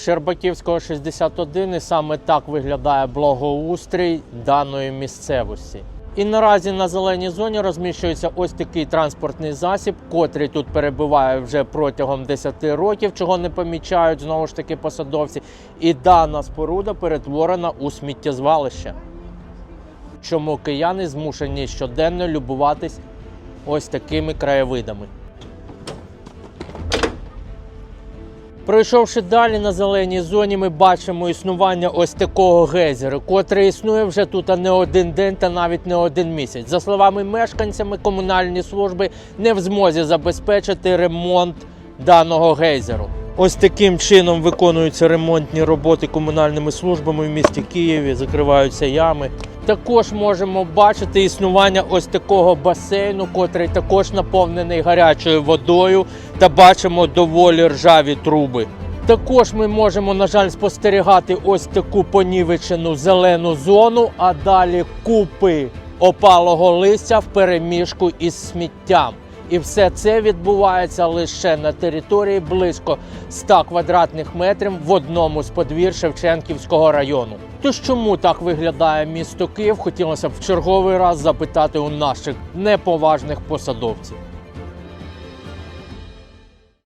Щербаківського 61 і саме так виглядає благоустрій даної місцевості. І наразі на зеленій зоні розміщується ось такий транспортний засіб, котрий тут перебуває вже протягом 10 років, чого не помічають знову ж таки посадовці. І дана споруда перетворена у сміттєзвалище. Чому кияни змушені щоденно любуватись ось такими краєвидами. Пройшовши далі на зеленій зоні, ми бачимо існування ось такого гейзеру, котрий існує вже тут не один день та навіть не один місяць. За словами мешканцями, комунальні служби не в змозі забезпечити ремонт даного гейзеру. Ось таким чином виконуються ремонтні роботи комунальними службами в місті Києві, закриваються ями. Також можемо бачити існування ось такого басейну, котрий також наповнений гарячою водою, та бачимо доволі ржаві труби. Також ми можемо, на жаль, спостерігати ось таку понівечену зелену зону, а далі купи опалого листя в переміжку із сміттям. І все це відбувається лише на території близько 100 квадратних метрів в одному з подвір Шевченківського району. Тож чому так виглядає місто Київ? Хотілося б в черговий раз запитати у наших неповажних посадовців.